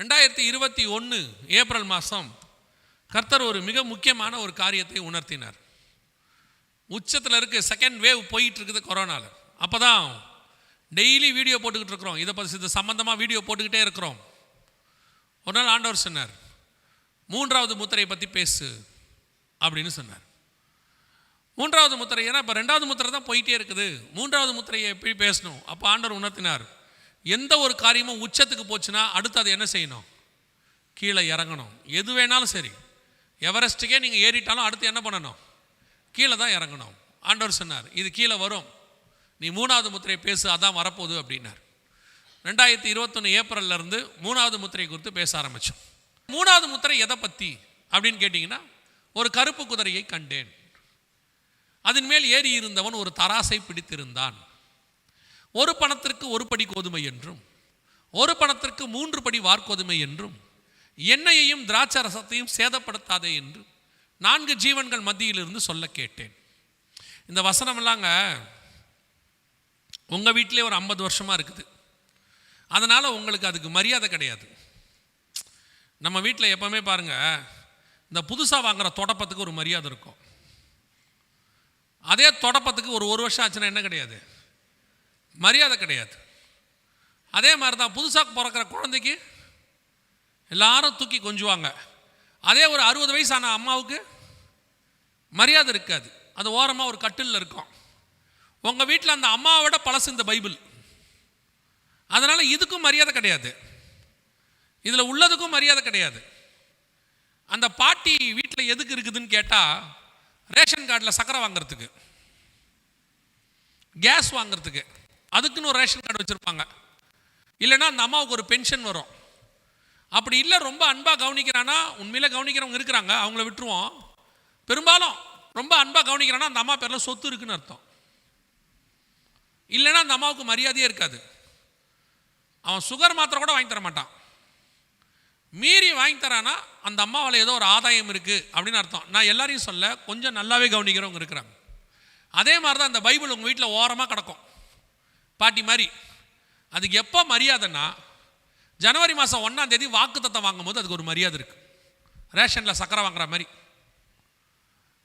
ரெண்டாயிரத்தி இருபத்தி ஒன்று ஏப்ரல் மாதம் கர்த்தர் ஒரு மிக முக்கியமான ஒரு காரியத்தை உணர்த்தினார். உச்சத்தில் இருக்க செகண்ட் வேவ் போயிட்டு இருக்குது கொரோனாவில் அப்போ தான் டெய்லி வீடியோ போட்டுக்கிட்டு இருக்கிறோம். இதை பற்றி இது சம்மந்தமாக வீடியோ போட்டுக்கிட்டே இருக்கிறோம். ஒரு நாள் ஆண்டவர் சொன்னார் மூன்றாவது முத்திரையை பற்றி பேசு அப்படின்னு சொன்னார். மூன்றாவது முத்திரை ஏன்னா இப்போ ரெண்டாவது முத்திரை தான் போயிட்டே இருக்குது. மூன்றாவது முத்திரையை எப்படி பேசணும்? அப்போ ஆண்டவர் உணர்த்தினார் எந்த ஒரு காரியமும் உச்சத்துக்கு போச்சுன்னா அடுத்து அதை என்ன செய்யணும்? கீழே இறங்கணும். எது வேணாலும் சரி. எவரெஸ்ட்டுக்கே நீங்கள் ஏறிட்டாலும் அடுத்து என்ன பண்ணணும்? கீழே தான் இறங்கணும். ஆண்டவர் சொன்னார் இது கீழே வரும். நீ மூணாவது முத்திரையை பேசு அதான் வரப்போகுது அப்படின்னார். ரெண்டாயிரத்தி இருபத்தொன்று ஏப்ரல்லேருந்து மூணாவது முத்திரை குறித்து பேச ஆரம்பித்தோம் மூணாவது முத்திரை எதை பற்றி அப்படின்னு கேட்டிங்கன்னா ஒரு கருப்பு குதிரையை கண்டேன். அதன் மேல் ஏறி இருந்தவன் ஒரு தராசை பிடித்திருந்தான். ஒரு பணத்திற்கு ஒரு படி கோதுமை என்றும் ஒரு பணத்திற்கு மூன்று படி வார்கோதுமை என்றும் எண்ணெயையும் திராட்சை ரசத்தையும் சேதப்படுத்தாதே என்று நான்கு ஜீவன்கள் மத்தியிலிருந்து சொல்ல கேட்டேன். இந்த வசனமெல்லாங்க உங்கள் வீட்டிலே ஒரு ஐம்பது வருஷமாக இருக்குது. அதனால் உங்களுக்கு அதுக்கு மரியாதை கிடையாது. நம்ம வீட்டில் எப்போவுமே பாருங்கள் இந்த புதுசாக வாங்குகிற தொடப்பத்துக்கு ஒரு மரியாதை இருக்கும். அதே தொடப்பத்துக்கு ஒரு ஒரு வருஷம் ஆச்சுன்னா என்ன கிடையாது? மரியாதை கிடையாது. அதே மாதிரி தான் புதுசாக பிறக்கிற குழந்தைக்கு எல்லாரும் தூக்கி கொஞ்சுவாங்க. அதே ஒரு அறுபது வயசான அம்மாவுக்கு மரியாதை இருக்காது. அது ஓரமாக ஒரு கட்டிலில் இருக்கும். உங்கள் வீட்டில் அந்த அம்மாவை விட பழசு இந்த பைபிள். அதனால் இதுக்கும் மரியாதை கிடையாது. இதில் உள்ளதுக்கும் மரியாதை கிடையாது. அந்த பாட்டி வீட்டில் எதுக்கு இருக்குதுன்னு கேட்டால் ரேஷன் கார்டில் சக்கரை வாங்குறதுக்கு கேஸ் வாங்குறதுக்கு. அதுக்குன்னு ஒரு ரேஷன் கார்டு வச்சுருப்பாங்க. இல்லைன்னா அந்த அம்மாவுக்கு ஒரு பென்ஷன் வரும். அப்படி இல்லை ரொம்ப அன்பாக கவனிக்கிறானா? உண்மையில் கவனிக்கிறவங்க இருக்கிறாங்க அவங்கள விட்டுருவோம். பெரும்பாலும் ரொம்ப அன்பாக கவனிக்கிறானா? அந்த அம்மா பேரில் சொத்து இருக்குன்னு அர்த்தம். இல்லைன்னா அந்த அம்மாவுக்கு மரியாதையே இருக்காது. அவன் சுகர் மாத்திரை கூட வாங்கி தர மாட்டான். மீறி வாங்கி தரானா அந்த அம்மாவில் ஏதோ ஒரு ஆதாயம் இருக்குது அப்படின்னு அர்த்தம். நான் எல்லாரையும் சொல்ல கொஞ்சம் நல்லாவே கவனிக்கிறவங்க இருக்கிறாங்க. அதே மாதிரி தான் அந்த பைபிள் உங்கள் வீட்டில் ஓரமாக கிடக்கும். பாட்டி மாதிரி. அதுக்கு எப்போ மரியாதைன்னா ஜனவரி மாதம் ஒன்றாம் தேதி வாக்குத்தத்தம் வாங்கும்போது அதுக்கு ஒரு மரியாதை இருக்குது ரேஷனில் சக்கரை வாங்குற மாதிரி.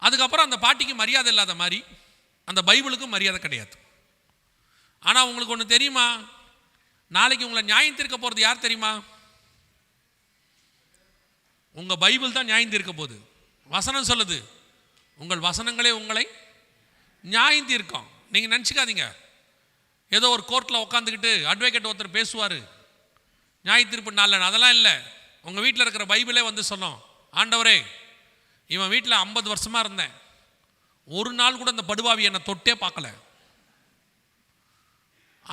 அதுக்கப்புறம் அந்த பாட்டிக்கு மரியாதை இல்லாத மாதிரி அந்த பைபிளுக்கும் மரியாதை கிடையாது. ஆனால் உங்களுக்கு ஒன்று தெரியுமா? நாளைக்கு உங்களை நியாயம் தீர்க்க போகிறது யார் தெரியுமா? உங்கள் பைபிள் தான் நியாயம் தீர்க்க போகுது. வசனம் சொல்லுது. உங்கள் வசனங்களே உங்களை நியாயம் தீர்க்கும். நீங்கள் நினச்சிக்காதீங்க. ஏதோ ஒரு கோர்ட்டில் உட்காந்துக்கிட்டு அட்வொகேட் ஒருத்தர் பேசுவார். நியாய தீர்ப்பு நாளில் அதெல்லாம் இல்லை. உங்கள் வீட்டில் இருக்கிற பைபிளே வந்து சொன்னோம் ஆண்டவரே இவன் வீட்டில் ஐம்பது வருஷமாக இருந்தேன். ஒரு நாள் கூட அந்த படுபாவி என்னை தொட்டே பார்க்கல.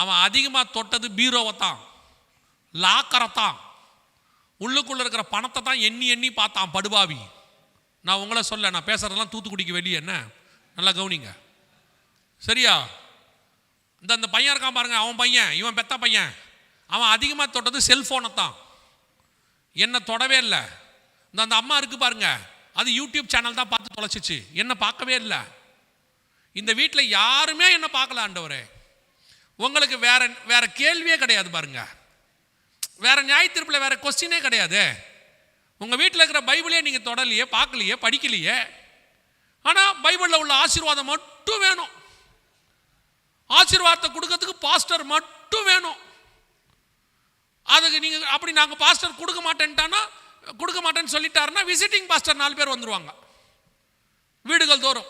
அவன் அதிகமாக தொட்டது பீரோவை தான் லாக்கரை தான். உள்ளுக்குள்ளே இருக்கிற பணத்தை தான் எண்ணி எண்ணி பார்த்தான் படுபாவி. நான் உங்களை சொல்ல நான் பேசுகிறதெல்லாம் தூத்துக்குடிக்கு வெளியே என்ன? நல்லா கவனிங்க. சரியா? இந்த இந்த பையன் இருக்கான் பாருங்க அவன் பையன் இவன் பெத்த பையன். அவன் அதிகமாக தொட்டது செல்ஃபோனை தான். என்ன தொடவே இல்லை. இந்த அந்த அம்மா இருக்குது பாருங்க அது யூடியூப் சேனல் தான் பார்த்து தொலைச்சிச்சு. என்ன பார்க்கவே இல்லை. இந்த வீட்டில் யாருமே என்ன பார்க்கல ஆண்டவரே. உங்களுக்கு வேற வேற கேள்வியே கிடையாது பாருங்க. வேற நியாயத்தீர்ப்பில் வேற கொஸ்டினே கிடையாது. உங்கள் வீட்டில் இருக்கிற பைபிளே நீங்கள் தொடலையே பார்க்கலையே படிக்கலையே. ஆனால் பைபிளில் உள்ள ஆசீர்வாதம் மட்டும் வேணும். ஆசீர்வாதத்தை கொடுக்கறதுக்கு பாஸ்டர் மட்டும் வேணும். அதுக்கு நீங்கள் அப்படி நாங்கள் பாஸ்டர் கொடுக்க மாட்டேன்ட்டானா கொடுக்க மாட்டேன்னு சொல்லிட்டாருன்னா விசிட்டிங் பாஸ்டர் நாலு பேர் வந்துடுவாங்க வீடுகள் தோறும்.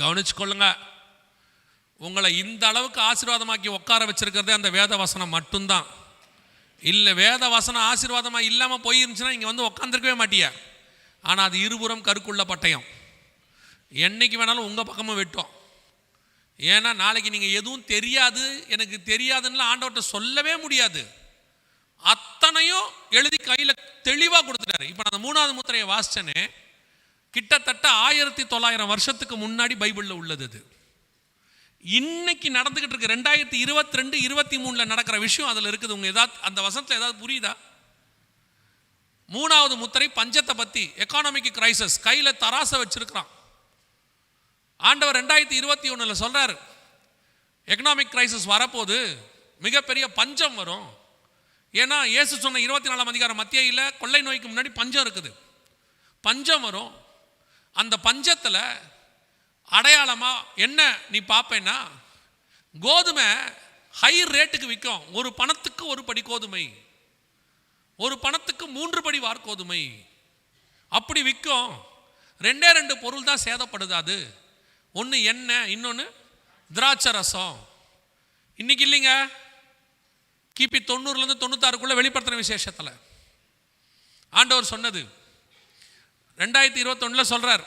கவனிச்சுக்கொள்ளுங்க. உங்களை இந்த அளவுக்கு ஆசீர்வாதமாக்கி உட்கார வச்சிருக்கிறதே அந்த வேத வசனம் மட்டும்தான். இல்லை வேத வசனம் ஆசீர்வாதமாக இல்லாமல் போயிருந்துச்சுன்னா இங்கே வந்து உட்காந்துருக்கவே மாட்டியா. ஆனால் அது இருபுறம் கருக்குள்ள பட்டயம். என்றைக்கு வேணாலும் உங்கள் பக்கமும் வெட்டும். ஏன்னா நாளைக்கு நீங்கள் எதுவும் தெரியாது எனக்கு தெரியாதுன்னு ஆண்டவர்கிட்ட சொல்லவே முடியாது. அத்தனையும் எழுதி கையில் தெளிவாக கொடுத்துட்டாரு. இப்போ நான் மூணாவது முத்திரையை வாசித்தனே கிட்டத்தட்ட ஆயிரத்தி தொள்ளாயிரம் வருஷத்துக்கு முன்னாடி பைபிளில் உள்ளது அது. இன்னைக்கு நடந்துக்கிட்டு இருக்கு. ரெண்டாயிரத்தி இருபத்தி ரெண்டு இருபத்தி மூணில் நடக்கிற விஷயம் அதில் இருக்குது. உங்கள் ஏதாவது அந்த வசனத்தில் ஏதாவது புரியுதா? மூணாவது முத்திரை பஞ்சத்தை பற்றி எக்கானமிக் கிரைசஸ் கையில் தராசை வச்சுருக்கிறான். ஆண்டவர் ரெண்டாயிரத்தி இருபத்தி ஒன்றில் சொல்கிறார் எக்கனாமிக் கிரைசிஸ் வரப்போது மிகப்பெரிய பஞ்சம் வரும். ஏன்னா இயேசு சொன்ன இருபத்தி நாலாம் அதிகாரம் மத்தியில் கொள்ளை நோய்க்கு முன்னாடி பஞ்சம் இருக்குது. பஞ்சம் வரும். அந்த பஞ்சத்தில் அடையாளமாக என்ன நீ பார்ப்பேன்னா கோதுமை ஹை ரேட்டுக்கு விற்கும். ஒரு பணத்துக்கு ஒரு படி கோதுமை. ஒரு பணத்துக்கு மூன்று படி வார்கோதுமை அப்படி விற்கும். ரெண்டே ரெண்டு பொருள் தான் சேதப்படுது அது. ஒன்று எண்ணெய் இன்னொன்று திராட்சை ரசம் இன்னைக்கு இல்லைங்க. கிபி தொண்ணூறுலேருந்து தொண்ணூத்தாறுக்குள்ளே வெளிப்படுத்தின விசேஷத்தில். ஆண்டவர் சொன்னது. ரெண்டாயிரத்தி இருபத்தொன்னில் சொல்கிறார்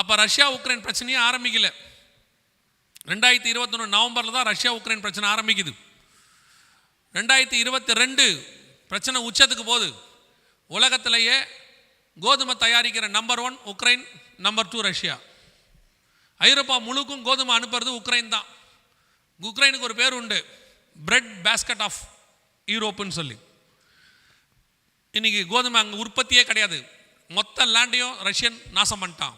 அப்போ ரஷ்யா உக்ரைன் பிரச்சனையே ஆரம்பிக்கல. ரெண்டாயிரத்தி இருபத்தொன்று நவம்பரில் தான் ரஷ்யா உக்ரைன் பிரச்சனை ஆரம்பிக்குது. ரெண்டாயிரத்தி இருபத்தி ரெண்டு பிரச்சனை உச்சத்துக்கு போகுது. உலகத்திலேயே கோதுமை தயாரிக்கிற number one Ukraine number two Russia. ஐரோப்பா முழுக்கும் கோதுமை அனுப்புறது உக்ரைன் தான். உக்ரைனுக்கு ஒரு பேர் உண்டு. பிரெட் பேஸ்கட் ஆஃப் யூரோப்புன்னு சொல்லி. இன்னைக்கு கோதுமை அங்கே உற்பத்தியே கிடையாது. மொத்த லேண்டையும் ரஷ்யன் நாசம் பண்ணிட்டான்.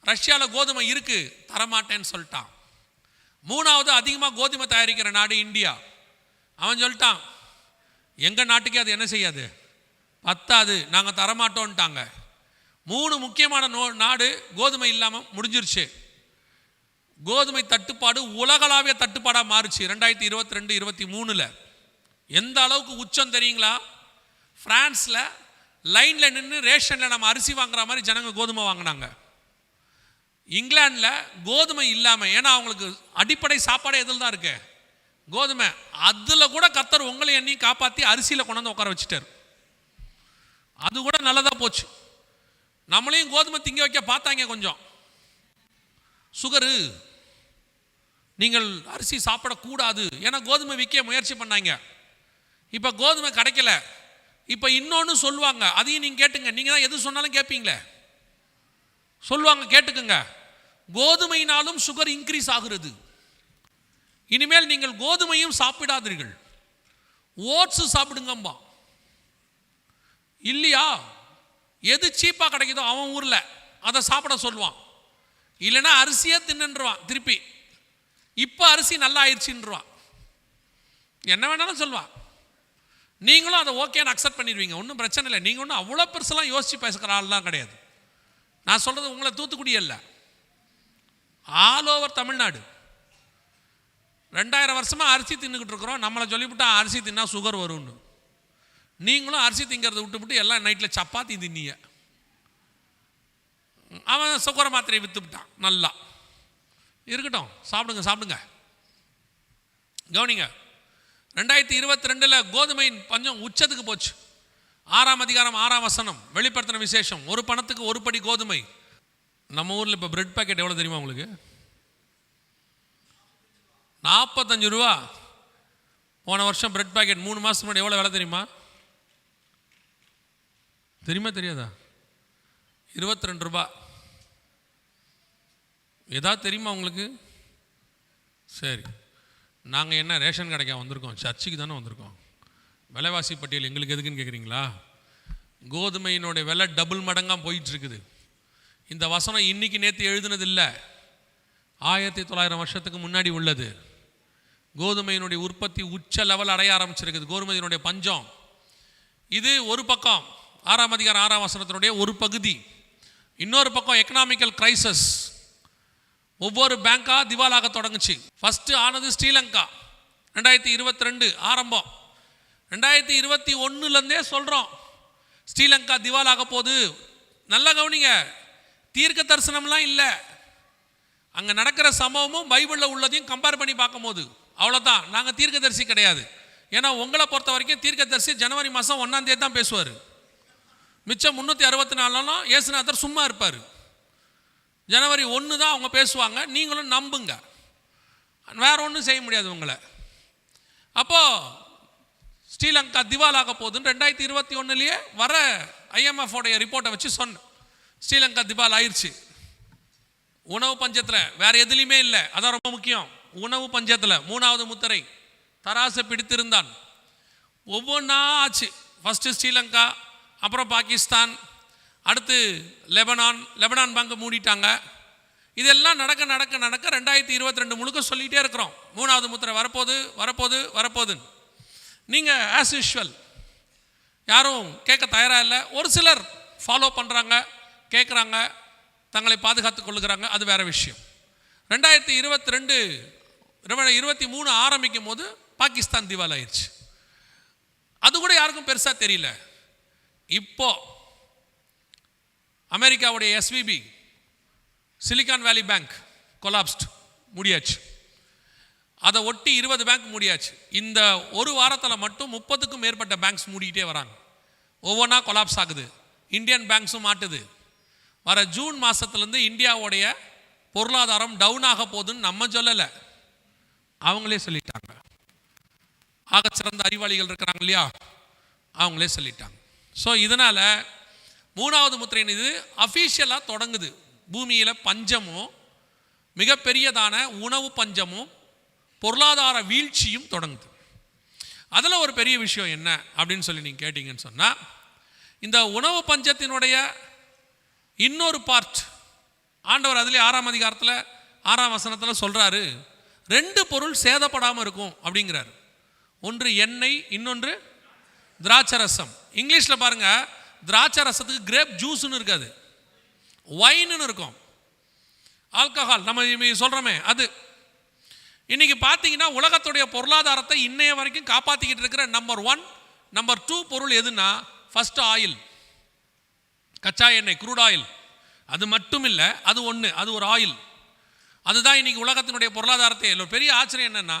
ரஷ்யாவில் கோதுமை இருக்குது தரமாட்டேன்னு சொல்லிட்டான். மூணாவது அதிகமாக கோதுமை தயாரிக்கிற நாடு இந்தியா. அவன் சொல்லிட்டான் எங்கள் நாட்டுக்கே அது என்ன செய்யாது? பத்தாது. நாங்கள் தரமாட்டோன்ட்டாங்க மூணு முக்கியமான நோ நாடு கோதுமை இல்லாமல் முடிஞ்சிருச்சு. கோதுமை தட்டுப்பாடு உலகளாவிய தட்டுப்பாடாக மாறுச்சு. ரெண்டாயிரத்தி இருபத்தி ரெண்டு இருபத்தி மூணில். எந்த அளவுக்கு உச்சம் தெரியுங்களா? ஃப்ரான்ஸில் லைனில் நின்று ரேஷனில் நம்ம அரிசி வாங்குற மாதிரி ஜனங்க கோதுமை வாங்கினாங்க. இங்கிலாந்தில் கோதுமை இல்லாமல் ஏன்னா அவங்களுக்கு அடிப்படை சாப்பாடு எதில் தான் இருக்கு. கோதுமை அதில் கூட கத்தர் உங்களை எண்ணி காப்பாற்றி அரிசியில் கொண்டாந்து உட்கார வச்சுட்டார். அது கூட நல்லதாக போச்சு. நம்மளையும் கோதுமை திங்க வைக்க பார்த்தாங்க கொஞ்சம். சுகரு. நீங்கள் அரிசி சாப்பிடக்கூடாது. ஏன்னா கோதுமை விற்க முயற்சி பண்ணாங்க. இப்போ கோதுமை கிடைக்கல. இப்போ இன்னொன்று சொல்லுவாங்க. அதையும் நீங்கள் கேட்டுங்க. நீங்கள் தான் எது சொன்னாலும் கேட்பீங்களே சொல்லுவாங்க கேட்டுக்குங்க. கோதுமையினாலும் சுகர் இன்க்ரீஸ் ஆகிறது. இனிமேல் நீங்கள் கோதுமையும் சாப்பிடாதீர்கள். ஓட்ஸ் சாப்பிடுங்கம்மா. இல்லையா? எது சீப்பாக கிடைக்குதோ அவன் ஊரில் அதை சாப்பிட சொல்லுவான். இல்லைன்னா அரிசியே தின்னுருவான் திருப்பி. இப்போ அரிசி நல்லா ஆயிடுச்சுன்றான் என்ன வேணாலும் சொல்லுவான். நீங்களும் அதை ஓகேன்னு அக்செப்ட் பண்ணிடுவீங்க. ஒன்றும் பிரச்சனை இல்லை. நீங்கள் ஒன்றும் அவ்வளோ பெருசெல்லாம் யோசித்து பேசுகிற ஆள்லாம் கிடையாது. நான் சொல்கிறது உங்களை தூத்துக்குடி இல்லை. All over Tamil Nadu. ரெண்டாயிரம் வருஷமாக அரிசி தின்னுக்கிட்டு இருக்கிறோம். நம்மளை சொல்லிவிட்டா அரிசி தின்னா சுகர் வரும்னு. நீங்களும் அரிசி திங்கிறத விட்டுவிட்டு எல்லாம் நைட்டில் சப்பாத்தி தின்னீங்க. அவன் சுகர மாத்திரையை விற்றுவிட்டான் நல்லா. இருக்கட்டும் சாப்பிடுங்க சாப்பிடுங்க. கவனிங்க ரெண்டாயிரத்தி இருபத்தி ரெண்டில் கோதுமையின் பஞ்சம் உச்சத்துக்கு போச்சு. ஆறாம் அதிகாரம் ஆறாம் வசனம் வெளிப்படுத்தின விசேஷம் ஒரு பணத்துக்கு ஒரு படி கோதுமை. நம்ம ஊரில் இப்போ பிரெட் பேக்கெட் எவ்வளோ தெரியுமா உங்களுக்கு? நாற்பத்தஞ்சு ரூபா. போன வருஷம் பிரெட் பாக்கெட் மூணு மாதத்துக்கு முன்னாடி எவ்வளோ விலை தெரியுமா? தெரியுமா தெரியாதா? இருபத்தி ரெண்டு ரூபா. ஏதாவது தெரியுமா உங்களுக்கு? சரி. நாங்கள் என்ன ரேஷன் கடைக்கா வந்திருக்கோம்? சர்ச்சுக்கு தானே வந்திருக்கோம். விலைவாசி பட்டியல் எங்களுக்கு எதுக்குன்னு கேட்குறீங்களா கோதுமையினுடைய விலை டபுள் மடங்காக போயிட்டுருக்குது. இந்த வசனம் இன்னைக்கு நேற்று எழுதுனது இல்லை ஆயிரத்தி தொள்ளாயிரம் வருஷத்துக்கு முன்னாடி உள்ளது. கோதுமையினுடைய உற்பத்தி உச்ச லெவல் அடைய ஆரம்பிச்சிருக்குது. கோதுமையினுடைய பஞ்சம். இது ஒரு பக்கம். ஆறாம் அதிகாரம் ஆறாம் வசனத்தினுடைய ஒரு பகுதி. இன்னொரு பக்கம் எக்கனாமிக்கல் கிரைசஸ் ஒவ்வொரு பேங்காக திவாலாக தொடங்குச்சு. ஃபஸ்ட்டு ஆனது ஸ்ரீலங்கா. ரெண்டாயிரத்தி இருபத்தி ரெண்டு ஆரம்பம். ரெண்டாயிரத்தி இருபத்தி ஒன்றுலேருந்தே சொல்கிறோம் ஸ்ரீலங்கா திவாலாக போகுது நல்லா கவனிங்க. தீர்க்க தரிசனம்லாம் இல்லை. அங்கே நடக்கிற சம்பவமும் பைபிளில் உள்ளதையும் கம்பேர் பண்ணி பார்க்கும்போது. அவ்வளோதான் நாங்கள் தீர்க்கதரிசி கிடையாது. ஏன்னா உங்களை பொறுத்த வரைக்கும் தீர்க்கதரிசி ஜனவரி மாதம் ஒன்றாந்தேதி தான் பேசுவார். மிச்சம் முந்நூற்றி அறுபத்தி நாலுலாம் ஏசுநாதர் சும்மா இருப்பார். ஜனவரி ஒன்று தான் அவங்க பேசுவாங்க. நீங்களும் நம்புங்க. வேற ஒன்றும் செய்ய முடியாது உங்களை. அப்போது ஸ்ரீலங்கா திவாலாக போகுதுன்னு ரெண்டாயிரத்தி இருபத்தி ஒன்றுலேயே வர IMF ரிப்போர்ட்டை வச்சு சொன்னேன். ஸ்ரீலங்கா திவால் ஆயிடுச்சு உணவு பஞ்சத்தில் வேறு எதுலேயுமே இல்லை. அதான் ரொம்ப முக்கியம். உணவு பஞ்சத்தில் மூணாவது முத்திரை தராசை பிடித்திருந்தான். ஒவ்வொன்றா ஆச்சு. ஃபஸ்ட்டு ஸ்ரீலங்கா அப்புறம் பாகிஸ்தான் அடுத்து லெபனான் லெபனான் பேங்க் மூடிட்டாங்க. இதெல்லாம் நடக்க நடக்க நடக்க ரெண்டாயிரத்தி இருபத்தி ரெண்டு முழுக்க சொல்லிகிட்டே இருக்கிறோம். மூணாவது முத்திரை வரப்போகுது வரப்போகுது வரப்போகுதுன்னு. நீங்கள் ஆஸ் யூஷுவல் யாரும் கேட்க தயாராக இல்லை. ஒரு சிலர் ஃபாலோ பண்ணுறாங்க கேட்குறாங்க தங்களை பாதுகாத்து கொள்ளுகிறாங்க. அது வேற விஷயம். ரெண்டாயிரத்தி இருபத்தி ரெண்டு இருபத்தி மூணு ஆரம்பிக்கும் போது பாகிஸ்தான் திவால் ஆயிடுச்சு அது கூட யாருக்கும் பெருசாக தெரியல. இப்போது அமெரிக்காவுடைய SVB Silicon Valley bank collapsed முடியாச்சு. அதை ஒட்டி இருபது பேங்க் முடியாச்சு. இந்த ஒரு வாரத்தில் மட்டும் முப்பதுக்கும் மேற்பட்ட பேங்க்ஸ் மூடிக்கிட்டே வராங்க. ஒவ்வொன்றா கொலாப்ஸ் ஆகுது. இந்தியன் பேங்க்ஸும் மாட்டுது. வர ஜூன் மாதத்துலேருந்து இந்தியாவுடைய பொருளாதாரம் டவுன் ஆக போகுதுன்னு நம்ம சொல்லலை. அவங்களே சொல்லிட்டாங்க. சிறந்த அறிவாளிகள் இருக்கிறாங்க இல்லையா? அவங்களே சொல்லிட்டாங்க. ஸோ இதனால் மூணாவது முத்திரையின் இது அஃபீஷியலாக தொடங்குது. பூமியில் பஞ்சமும் மிகப்பெரியதான உணவு பஞ்சமும் பொருளாதார வீழ்ச்சியும் தொடங்குது. அதில் ஒரு பெரிய விஷயம் என்ன அப்படின்னு சொல்லி நீங்கள் கேட்டிங்கன்னு சொன்னால் இந்த உணவு பஞ்சத்தினுடைய இன்னொரு பார்ட் ஆண்டவர் அதிலே ஆறாம் அதிகாரத்தில் ஆறாம் வசனத்தில் சொல்கிறாரு ரெண்டு பொருள் சேதப்படாமல் இருக்கும் அப்படிங்கிறார். ஒன்று எண்ணெய் இன்னொன்று திராட்சரசம். இங்கிலீஷில் பாருங்கள் திராட்சை ரசத்துக்கு கிரேப் ஜூஸ்னு இருக்காது. ஒயின்னு இருக்கும். ஆல்கஹால் நம்ம சொல்கிறோமே அது. இன்னைக்கு பார்த்தீங்கன்னா உலகத்துடைய பொருளாதாரத்தை இன்னைய வரைக்கும் காப்பாற்றிக்கிட்டு இருக்கிற நம்பர் ஒன் நம்பர் டூ பொருள் எதுனா ஃபஸ்ட் ஆயில் கச்சா எண்ணெய் குரூட் ஆயில் அது மட்டும் இல்லை அது ஒன்று அது ஒரு ஆயில் அதுதான் இன்னைக்கு உலகத்தினுடைய பொருளாதாரத்தை. ஒரு பெரிய ஆச்சரியம் என்னென்னா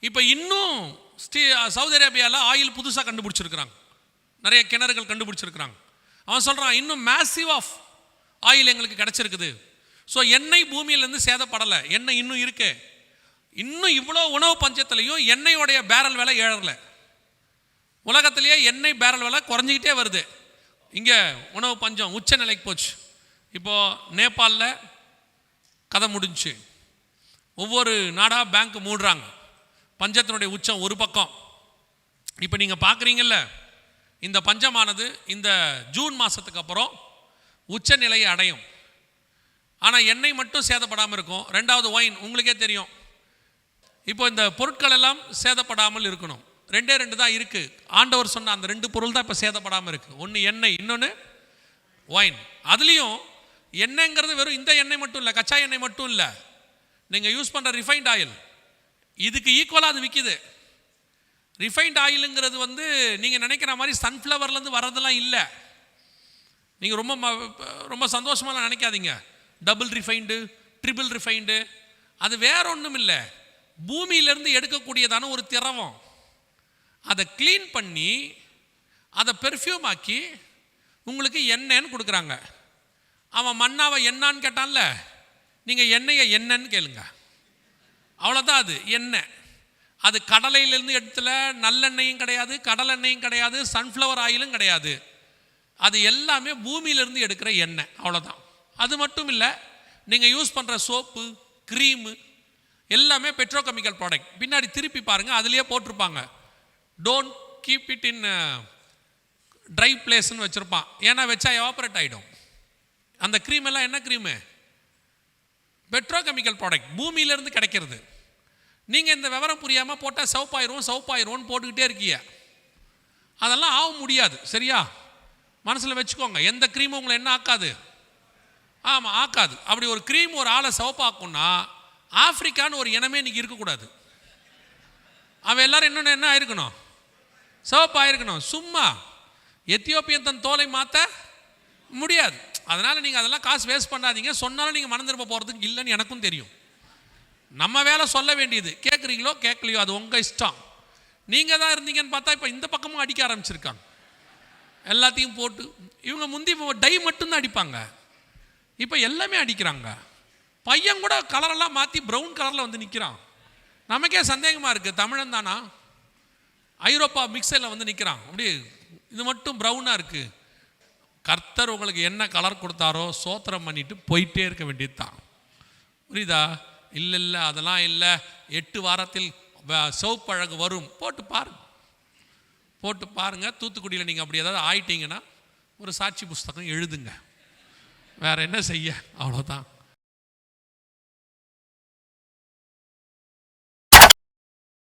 இப்போ இன்னும் ஸ்டீ சவுதி அரேபியாவில் ஆயில் புதுசாக கண்டுபிடிச்சிருக்கிறாங்க. நிறைய கிணறுகள் கண்டுபிடிச்சிருக்கிறாங்க. அவன் சொல்கிறான் இன்னும் மேசிவ் ஆஃப் ஆயில் எங்களுக்கு கிடச்சிருக்குது. ஸோ எண்ணெய் பூமியிலேருந்து சேதப்படலை. எண்ணெய் இன்னும் இருக்கு. இன்னும் இவ்வளோ உணவு பஞ்சத்துலேயும் எண்ணெயோடைய பேரல் விலை ஏறல. உலகத்திலேயே எண்ணெய் பேரல் விலை குறைஞ்சிக்கிட்டே வருது. இங்கே உணவு பஞ்சம் உச்ச நிலைக்கு போச்சு. இப்போது நேபாளில் கதை முடிஞ்சுச்சு ஒவ்வொரு நாடாக பேங்க் மூடுறாங்க. பஞ்சத்தினுடைய உச்சம் ஒரு பக்கம். இப்போ நீங்கள் பார்க்குறீங்கல்ல இந்த பஞ்சமானது இந்த ஜூன் மாதத்துக்கு அப்புறம் உச்சநிலையை அடையும். ஆனால் எண்ணெய் மட்டும் சேதப்படாமல் இருக்கும். ரெண்டாவது ஒயின் உங்களுக்கே தெரியும். இப்போ இந்த பொருட்கள் எல்லாம் சேதப்படாமல் இருக்கணும். ரெண்டே ரெண்டு தான் இருக்குது ஆண்டவர் சொன்ன அந்த ரெண்டு பொருள் தான் இப்போ சேதப்படாமல் இருக்குது ஒன்று எண்ணெய் இன்னொன்று ஒயின் அதுலேயும் எண்ணெய்ங்கிறது வெறும் இந்த எண்ணெய் மட்டும் இல்லை கச்சா எண்ணெய் மட்டும் இல்லை. நீங்கள் யூஸ் பண்ணுற ரிஃபைண்ட் ஆயில் இதுக்கு ஈக்குவலாக அது விற்கிது ரிஃபைண்ட் ஆயிலுங்கிறது வந்து நீங்கள் நினைக்கிற மாதிரி சன்ஃப்ளவர்லேருந்து வர்றதெல்லாம் இல்லை. நீங்கள் ரொம்ப ம- ரொம்ப சந்தோஷமாலாம் நினைக்காதீங்க. டபுள் ரிஃபைண்டு ட்ரிபிள் ரிஃபைண்டு அது வேற ஒன்றும் இல்லை. பூமியிலேருந்து எடுக்கக்கூடியதான ஒரு திரவம். அதை க்ளீன் பண்ணி அதை பெர்ஃப்யூம் ஆக்கி உங்களுக்கு எண்ணெய்ன்னு கொடுக்குறாங்க. அவன் மண்ணாவை என்னான்னு கேட்டான்ல நீங்கள் எண்ணெயை என்னன்னு கேளுங்க. அவ்வளோதான் அது எண்ணெய். அது கடலையிலேருந்து எடுத்துல நல்லெண்ணெயும் கிடையாது கடலெண்ணெயும் கிடையாது சன்ஃப்ளவர் ஆயிலும் கிடையாது. அது எல்லாமே பூமியிலேருந்து எடுக்கிற எண்ணெய் அவ்வளோதான் அது மட்டும் இல்லை நீங்கள் யூஸ் பண்ணுற சோப்பு க்ரீமு எல்லாமே பெட்ரோகெமிக்கல் ப்ராடக்ட் பின்னாடி திருப்பி பாருங்கள் அதுலேயே போட்டிருப்பாங்க. Don't uh, keep it in dry பிளேஸ்னு வச்சுருப்பான். ஏன்னா வச்சா எவாபரேட் ஆகிடும் அந்த க்ரீம் எல்லாம் என்ன க்ரீமு பெட்ரோகெமிக்கல் ப்ராடக்ட் பூமியிலேருந்து கிடைக்கிறது. நீங்கள் இந்த விவரம் புரியாமல் போட்டால் சவுப்பாயிரும் சவுப்பாயிரும்னு போட்டுக்கிட்டே இருக்கீங்க. அதெல்லாம் ஆக முடியாது சரியா? மனசில் வச்சுக்கோங்க எந்த க்ரீமும் உங்களை என்ன ஆக்காது? ஆமாம் ஆக்காது. அப்படி ஒரு க்ரீம் ஒரு ஆளை சிவப்பாக்கும்னா ஆப்பிரிக்கான்னு ஒரு இனமே இன்றைக்கி இருக்கக்கூடாது. அவன் எல்லோரும் இன்னொன்று என்ன ஆயிருக்கணும்? சிவப்பாயிருக்கணும். சும்மா எத்தியோப்பியன் தன் தோலை மாற்ற முடியாது. அதனால் நீங்கள் அதெல்லாம் காசு வேஸ்ட் பண்ணாதீங்க. சொன்னாலும் நீங்கள் மனந்திரும்ப போகிறதுக்கு இல்லைன்னு எனக்கும் தெரியும். நம்ம வேலை சொல்ல வேண்டியது. கேட்குறீங்களோ கேட்கலையோ அது உங்கள் இஷ்டம். நீங்கள் தான் இருந்தீங்கன்னு பார்த்தா இப்போ இந்த பக்கமும் அடிக்க ஆரம்பிச்சிருக்காங்க. எல்லாத்தையும் போட்டு இவங்க முந்தி டை மட்டும்தான் அடிப்பாங்க. இப்போ எல்லாமே அடிக்கிறாங்க. பையன் கூட கலரெல்லாம் மாற்றி ப்ரௌன் கலரில் வந்து நிற்கிறான் நமக்கே சந்தேகமாக இருக்குது தமிழன் தானா? ஐரோப்பா மிக்சரில் வந்து நிற்கிறான் அப்படியே இது மட்டும் ப்ரௌனாக இருக்குது கர்த்தர் உங்களுக்கு என்ன கலர் கொடுத்தாரோ சோத்திரம் பண்ணிட்டு போயிட்டே இருக்க வேண்டியது தான் புரியுதா? இல்லை இல்லை அதெல்லாம் இல்லை. எட்டு வாரத்தில் வ- வரும். போட்டு பாருங்க. போட்டு பாருங்கள் தூத்துக்குடியில் நீங்கள் அப்படி ஏதாவது ஆயிட்டீங்கன்னா ஒரு சாட்சி புஸ்தகம் எழுதுங்க. வேறு என்ன செய்ய? அவ்வளோதான்